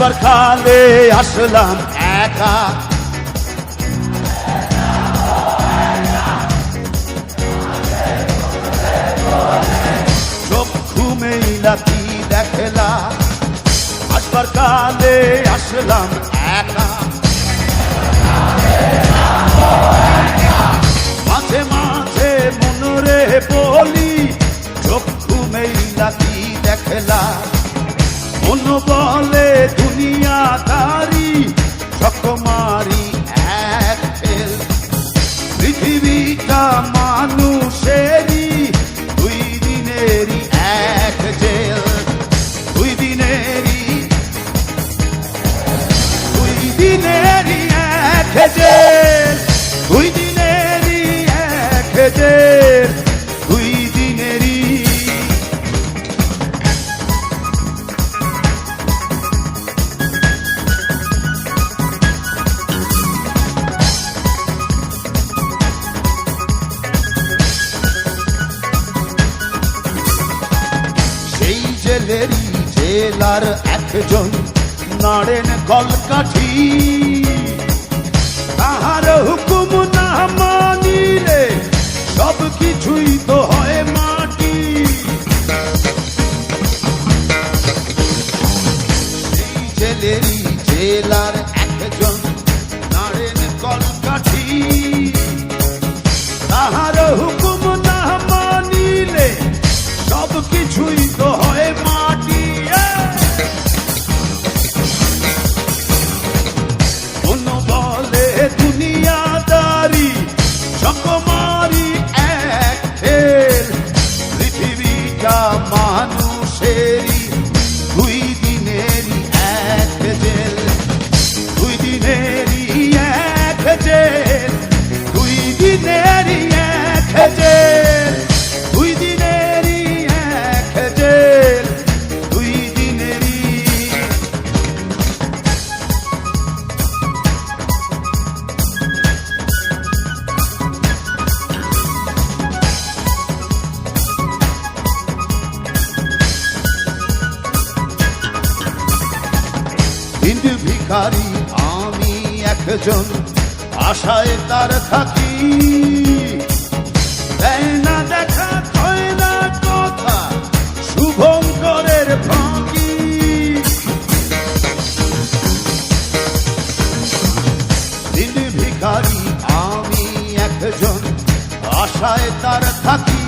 আসবার কালে আসলাম একা। চক্ষু মেলা কি দেখলা আসবার কালে আসলাম একা। মাঝে মাঝে মনরে বলি, চক্ষু মেলা কি দেখলা মন বলে দুনিয়াদারি সকমারি জেলার একজন নাড়েন কলকাঠি। তাহার হুকুম না মানিলে সব কিছুই তো হয় মাটি। সেই জেলার সকমারি এক পৃথিবীটা মানুষেরই ভিখারি আমি একজন, আশায় তার থাকি। দেয় না দেখা হয় না কথা, শুভঙ্করের ফাঁকি। হিন্দু ভিখারি, আমি একজন, আশায় তার থাকি।